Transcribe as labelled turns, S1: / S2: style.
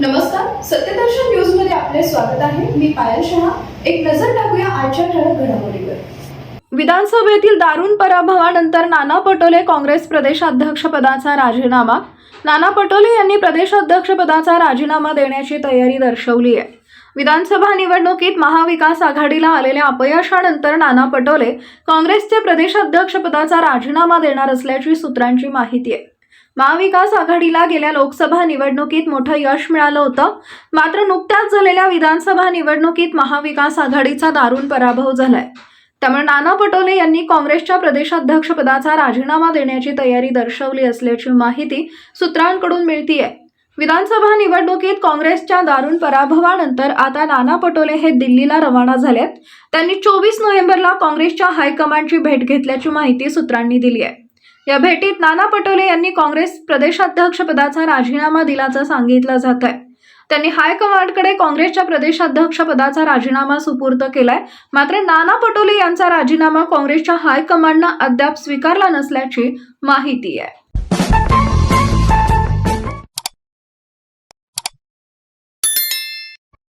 S1: नमस्कार सत्यदर्शन न्यूजमध्ये आपले स्वागत आहे. मी पायल शहा. एक नजर टाकूया आजच्या ठळक घडामोडीवर. विधानसभेतील दारुण पराभवानंतर नाना पटोले काँग्रेस प्रदेशाध्यक्षपदाचा राजीनामा. नाना पटोले यांनी प्रदेशाध्यक्षपदाचा राजीनामा देण्याची तयारी दर्शवली आहे. विधानसभा निवडणुकीत महाविकास आघाडीला आलेल्या अपयशानंतर नाना पटोले काँग्रेसचे प्रदेशाध्यक्षपदाचा राजीनामा देणार असल्याची सूत्रांची माहिती आहे. महाविकास आघाडीला गेल्या लोकसभा निवडणुकीत मोठं यश मिळालं होतं. मात्र नुकत्याच झालेल्या विधानसभा निवडणुकीत महाविकास आघाडीचा दारुण पराभव झालाय. त्यामुळे नाना पटोले यांनी काँग्रेसच्या प्रदेशाध्यक्षपदाचा राजीनामा देण्याची तयारी दर्शवली असल्याची माहिती सूत्रांकडून मिळतीये. विधानसभा निवडणुकीत काँग्रेसच्या दारुण पराभवानंतर आता नाना पटोले हे दिल्लीला रवाना झालेत. त्यांनी चोवीस नोव्हेंबरला काँग्रेसच्या हायकमांडची भेट घेतल्याची माहिती सूत्रांनी दिली आहे या भेटीत नाना पटोले यांनी काँग्रेस प्रदेशाध्यक्षपदाचा राजीनामा दिल्याचं सांगितलं जात आहे त्यांनी हायकमांडकडे काँग्रेसच्या प्रदेशाध्यक्षपदाचा राजीनामा सुपूर्द केलाय. मात्र नाना पटोले यांचा राजीनामा काँग्रेसच्या हायकमांडनं अद्याप स्वीकारला नसल्याची माहिती आहे.